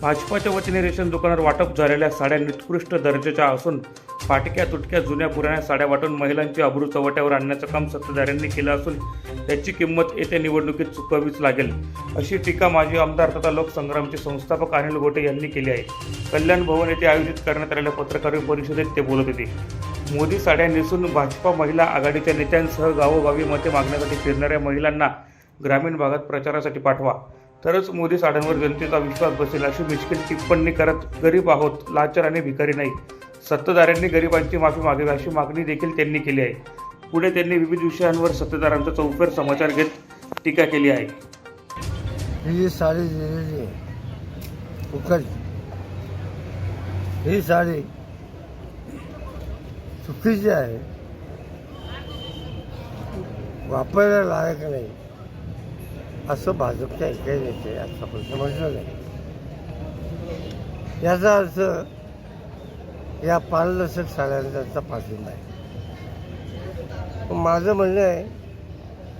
भाजपाच्या वतीने रेशन दुकानावर वाटप झालेल्या साड्या निकृष्ट दर्जाच्या असून फाटक्या तुटक्या जुन्या पुराण्या साड्या वाटून महिलांची अब्रू चवट्यावर आणण्याचं काम सत्ताधाऱ्यांनी केलं असून त्याची किंमत येत्या निवडणुकीत चुकवावीच लागेल अशी टीका माजी आमदार तथा लोकसंग्रामचे संस्थापक अनिल गोटे यांनी केली आहे. कल्याण भवन येथे आयोजित करण्यात आलेल्या पत्रकार परिषदेत ते बोलत होते. मोदी साड्या नेसून भाजपा महिला आघाडीच्या नेत्यांसह गावोगावी मते मागण्यासाठी फिरणाऱ्या महिलांना ग्रामीण भागात प्रचारासाठी पाठवा. तरच मोदी साड्यांवर जनतेचा विश्वास बसेल अशी मिश्किल टिप्पणी करत गरीब आहोत लाचार आणि भिकारी नाही. सत्ताधाऱ्यांनी गरिबांची माफी मागावी अशी मागणी देखील त्यांनी केली आहे. पुढे त्यांनी विविध विषयांवर सत्ताधाऱ्यांचा चौफेर समाचार घेत टीका केली आहे. ही साडी दिलेली आहे. फुकट ही साडी चुकीची आहे. वापरायला लायक नाही. असं भाजपच्या एकाही नेते आतापर्यंत म्हटलं नाही. याचा अर्थ या पारदर्शक साऱ्यांचा पाठिंबा आहे. माझं म्हणणं आहे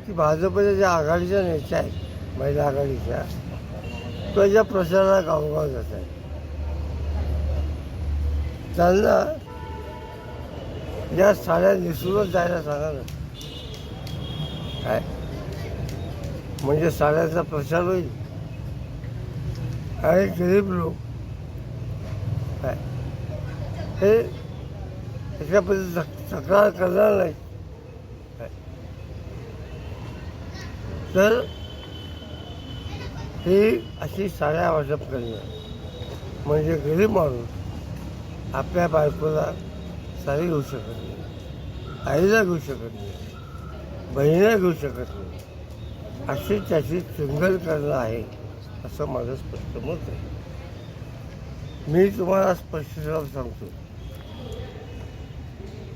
की भाजपच्या ज्या आघाडीच्या नेत्या आहेत महिला आघाडीच्या किंवा ज्या प्रचाराला गावोगाव जात आहेत त्यांना या साड्या निसरूनच जायला सांगा ना. काय? म्हणजे साड्याचा प्रसार होईल. आणि गरीब लोक. हे त्याच्याबद्दल तक्रार करणार नाही. तर ही अशी साड्या वाटप करणं म्हणजे गरीब माणूस आपल्या बायकोला साडी घेऊ शकत नाही. आईला घेऊ शकत नाही. बहिणीला घेऊ शकत नाही. अशी त्याची चुंगल करणं आहे असं माझं स्पष्ट मत आहे. मी तुम्हाला स्पष्ट सांगतो.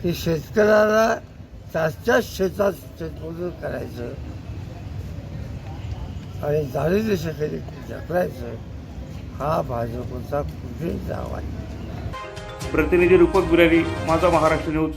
की शेतकऱ्याला त्याच्याच शेतात शेतमजूर करायचं आणि दारिद्र्य ढकलायचं हा भाजपचा कुठे जाव आहे. प्रतिनिधी रूपक बिरारी माझा महाराष्ट्र न्यूज.